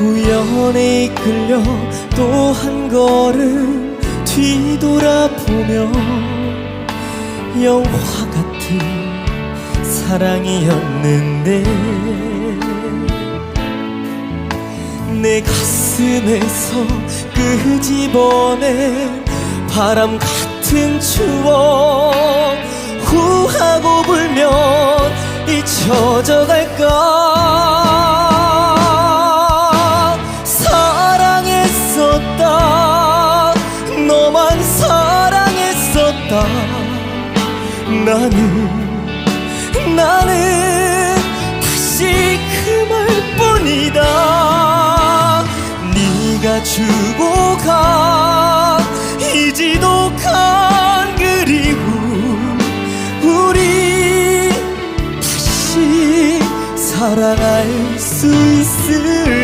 우연에 이끌려 또 한 걸음 뒤돌아보며 영화 같은 사랑이었는데 내 가슴에서 끄집어낸 바람 같은 추억 후하고 불면 잊혀져 갈까 사랑했었다 나는 나는 다시 그 말 뿐이다. 네가 주고 간 이 지독한 그리움 우리 다시 사랑할 수